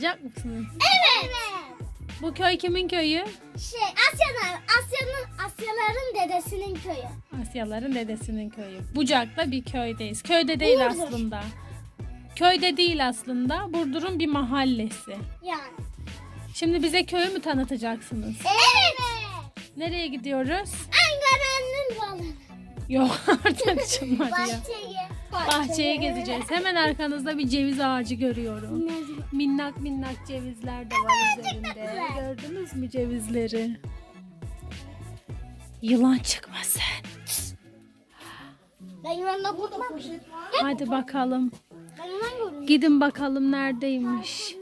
tanıtacak mısınız? Evet. Bu köy kimin köyü? Şey Asya'nın Asya'nın Asyaların dedesinin köyü. Asyaların dedesinin köyü. Bucak'ta bir köydeyiz. Köyde değil Burdur. aslında. Köyde değil aslında. Burdur'un bir mahallesi. Yani. Şimdi bize köyü mü tanıtacaksınız? Evet. Nereye gidiyoruz? Ankara'nın balı. Yok artık çıkmadı ya. Bahçeye. Bahçeye gezeceğiz. Hemen arkanızda bir ceviz ağacı görüyorum. Minnak minnak cevizler de var üzerinde. Gördünüz mü cevizleri? Yılan çıkmasın. Ben yılanla vurdum. Hadi bakalım. Gidin bakalım neredeymiş.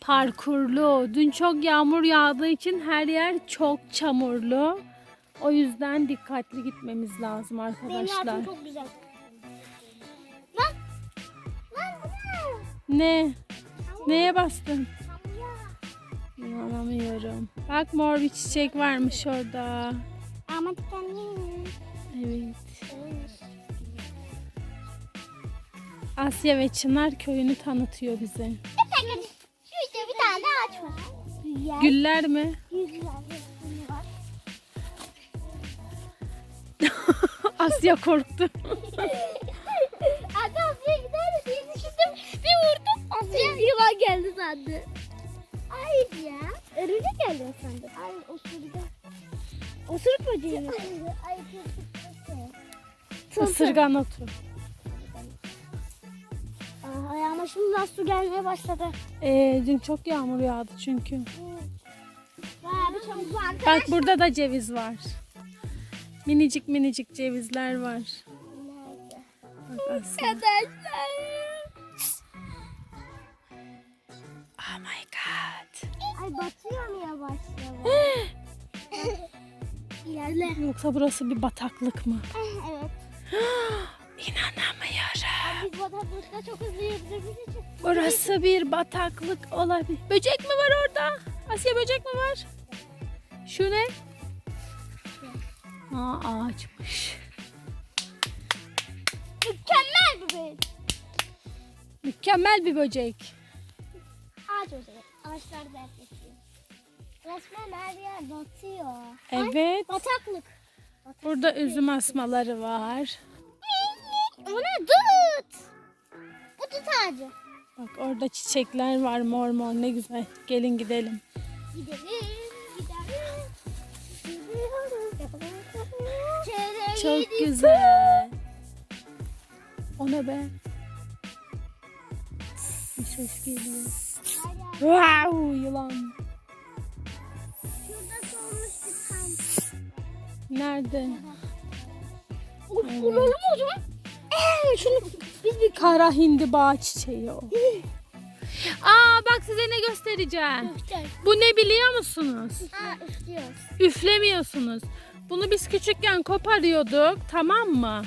Parkurlu. Dün çok yağmur yağdığı için her yer çok çamurlu. O yüzden dikkatli gitmemiz lazım Benim arkadaşlar. hayatım çok güzel. Ne? Ne? Neye bastın? İnanamıyorum. Bak mor bir çiçek varmış orada. Ama dikenli. Evet. Asya ve Çınar köyünü tanıtıyor bize. Şurada bir tane ağaç var. Güller mi? Asya korktu. Yılan geldi sandı. Hayır ya. Örümcek geldi sandı. Ay osurdu. Osuruk böceği mi? Ay çok Isırgan otu. Aa, ayağıma şimdiden su gelmeye başladı. Ee, dün çok yağmur yağdı çünkü. Bayağı bir çabuk var. Bak burada da ceviz var. Minicik minicik cevizler var. Bak. Arkadaşlar. Ay batıyor ya başlıyor. İlerle. Yoksa burası bir bataklık mı? Evet. İnanamıyorum. Biz bataklıkta çok hızlı yüzdüğümüz için. Burası bir bataklık olabilir. Böcek mi var orada? Asya böcek mi var? Şu ne? Aa ağaçmış. Mükemmel bir böcek. Mükemmel bir böcek. Ağaç böceği. Ağaçlar geçiyor. Resmen her yer batıyor. Evet. Bataklık. Burada üzüm asmaları var. O ne? Dut. Bu dut ağacı. Bak orada çiçekler var mor mor ne güzel. Gelin gidelim. Gidelim. Gidelim. Çok güzel. O ne be? Bir ses geliyor. Wow, yılan. Nerede? Vuralım o zaman. Ee, şunu biz bir Kara hindiba çiçeği o. Aa bak size ne göstereceğim. köfte. Bu ne biliyor musunuz? Aa üflüyoruz. Üflemiyorsunuz. Bunu biz küçükken koparıyorduk tamam mı?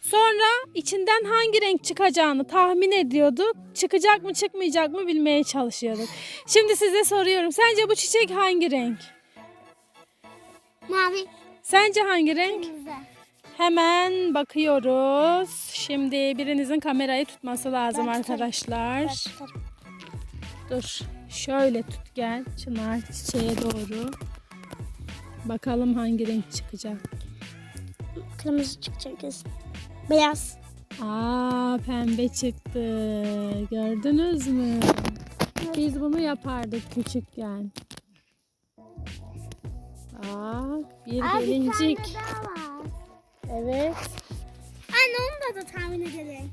Sonra içinden hangi renk çıkacağını tahmin ediyorduk. Çıkacak mı çıkmayacak mı bilmeye çalışıyorduk. Şimdi size soruyorum. Sence bu çiçek hangi renk? Mavi. Sence hangi renk? Kırmızı. Hemen bakıyoruz. Şimdi birinizin kamerayı tutması lazım Ben tutarım. arkadaşlar. Dur. Şöyle tut gel. Çınar çiçeğe doğru. Bakalım hangi renk çıkacak. Kırmızı çıkacak. Beyaz. Aa pembe çıktı. Gördünüz mü? Biz bunu yapardık küçükken. Bak bir Aa, bir gelincik. tane daha var. Evet. Anne onu da, da tahmin edelim.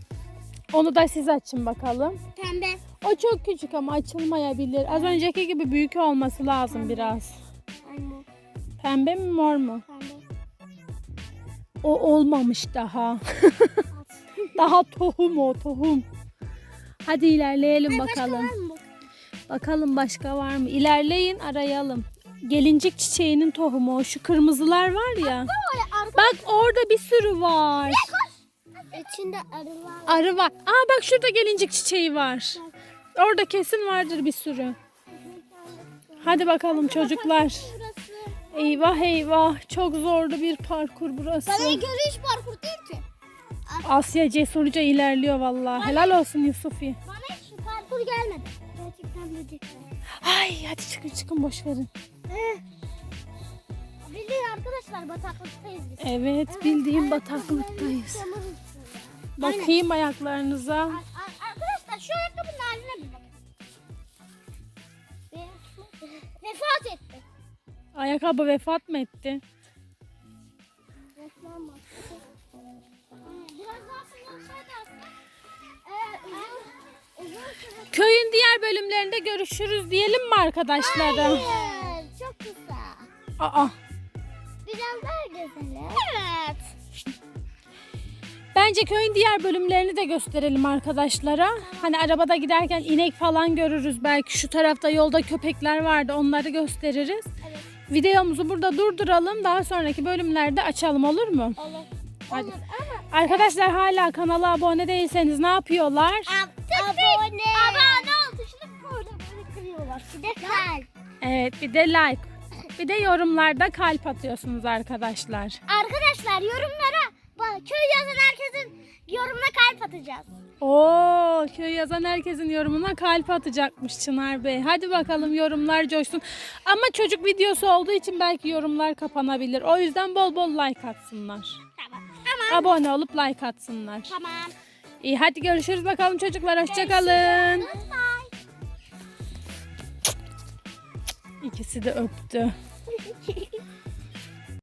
Onu da siz açın bakalım. Pembe. O çok küçük ama açılmayabilir. Az önceki gibi büyük olması lazım biraz. Anne. Pembe mi mor mu? Pembe. O olmamış daha. daha tohum o tohum. Hadi ilerleyelim bakalım. Başka? Bakalım başka var mı? İlerleyin arayalım. Gelincik çiçeğinin tohumu o. Şu kırmızılar var ya. Bak orada bir sürü var. İçinde arı var. Arı var. Aa bak şurada gelincik çiçeği var. Orada kesin vardır bir sürü. Hadi bakalım çocuklar. Eyvah eyvah. Çok zorlu bir parkur burası. Bana göre hiç parkur değil ki. Asya cesurca ilerliyor vallahi. Helal olsun Yusufi. Bana hiç parkur gelmedi. Gerçekten böcekler. Ay hadi çıkın çıkın boş verin. Bildiğin arkadaşlar bataklıktayız biz. Evet bildiğim bataklıktayız. Bakayım ayaklarınıza. Ar- ar- Arkadaşlar şu ayakkabının haline bir bakın. Ve- Vefat etti. Ayakkabı vefat mı etti? Resmen bak. Biraz daha sıcak aslında. Ee, uzun, uzun süre... Köyün diğer bölümlerinde görüşürüz diyelim mi arkadaşlara? Hayır, çok kısa. Aa, Biraz daha gezelim. Evet. bence köyün diğer bölümlerini de gösterelim arkadaşlara. Hani arabada giderken inek falan görürüz belki. Şu tarafta yolda köpekler vardı onları gösteririz. Evet. Videomuzu burada durduralım. Daha sonraki bölümlerde açalım olur mu? Olur. Hadi. Olur ama Arkadaşlar hala kanala abone değilseniz ne yapıyorlar? abone. Abone ol tuşunu burada kırıyorlar. Bir de kalp. Evet bir de like. Bir de yorumlarda kalp atıyorsunuz arkadaşlar. Arkadaşlar yorumlara köy yazan herkesin yorumuna kalp atacağız. Oo, köy yazan herkesin yorumuna kalp atacakmış Çınar Bey. Hadi bakalım yorumlar coşsun. Ama çocuk videosu olduğu için belki yorumlar kapanabilir. O yüzden bol bol like atsınlar. Tamam. Tamam. Abone olup like atsınlar. Tamam. İyi hadi görüşürüz bakalım çocuklar. Hoşçakalın. Bye. İkisi de öptü.